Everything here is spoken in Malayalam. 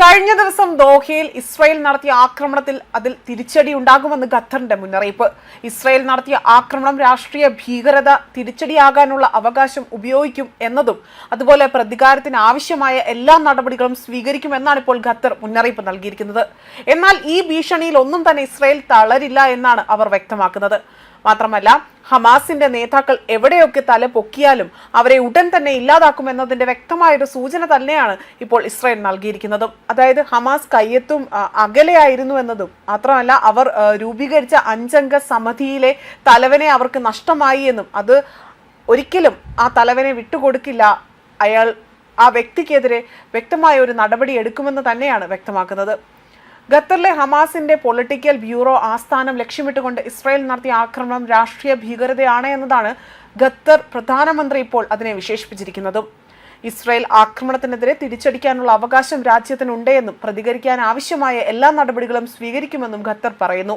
കഴിഞ്ഞ ദിവസം ദോഹയിൽ ഇസ്രായേൽ നടത്തിയ ആക്രമണത്തിൽ അതിൽ തിരിച്ചടി ഉണ്ടാകുമെന്ന് ഖത്തറിന്റെ മുന്നറിയിപ്പ്. ഇസ്രായേൽ നടത്തിയ ആക്രമണം രാഷ്ട്രീയ ഭീകരത തിരിച്ചടിയാകാനുള്ള അവകാശം ഉപയോഗിക്കും എന്നതും അതുപോലെ പ്രതികാരത്തിന് ആവശ്യമായ എല്ലാ നടപടികളും സ്വീകരിക്കുമെന്നാണ് ഇപ്പോൾ ഖത്തർ മുന്നറിയിപ്പ് നൽകിയിരിക്കുന്നത്. എന്നാൽ ഈ ഭീഷണിയിൽ ഒന്നും തന്നെ ഇസ്രായേൽ തളരില്ല എന്നാണ് അവർ വ്യക്തമാക്കുന്നത്. മാത്രമല്ല ഹമാസിന്റെ നേതാക്കൾ എവിടെയൊക്കെ തല പൊക്കിയാലും അവരെ ഉടൻ തന്നെ ഇല്ലാതാക്കുമെന്നതിന്റെ വ്യക്തമായൊരു സൂചന തന്നെയാണ് ഇപ്പോൾ ഇസ്രായേൽ നൽകിയിരിക്കുന്നതും. അതായത് ഹമാസ് കയ്യെത്തും അകലെയായിരുന്നു എന്നതും മാത്രമല്ല അവർ രൂപീകരിച്ച അഞ്ചംഗ സമിതിയിലെ തലവനെ അവർക്ക് നഷ്ടമായി എന്നും അത് ഒരിക്കലും ആ തലവനെ വിട്ടുകൊടുക്കില്ല. അയാൾ ആ വ്യക്തിക്കെതിരെ വ്യക്തമായ ഒരു നടപടി എടുക്കുമെന്ന് തന്നെയാണ് വ്യക്തമാക്കുന്നത്. ഖത്തറിലെ ഹമാസിന്റെ പൊളിറ്റിക്കൽ ബ്യൂറോ ആസ്ഥാനം ലക്ഷ്യമിട്ടുകൊണ്ട് ഇസ്രായേൽ നടത്തിയ ആക്രമണം രാഷ്ട്രീയ ഭീകരതയാണ് എന്നതാണ് ഖത്തർ പ്രധാനമന്ത്രി ഇപ്പോൾ അതിനെ വിശേഷിപ്പിച്ചിരിക്കുന്നതും. ഇസ്രായേൽ ആക്രമണത്തിനെതിരെ തിരിച്ചടിക്കാനുള്ള അവകാശം രാജ്യത്തിനുണ്ടെന്നും പ്രതികരിക്കാൻ ആവശ്യമായ എല്ലാ നടപടികളും സ്വീകരിക്കുമെന്നും ഖത്തർ പറയുന്നു.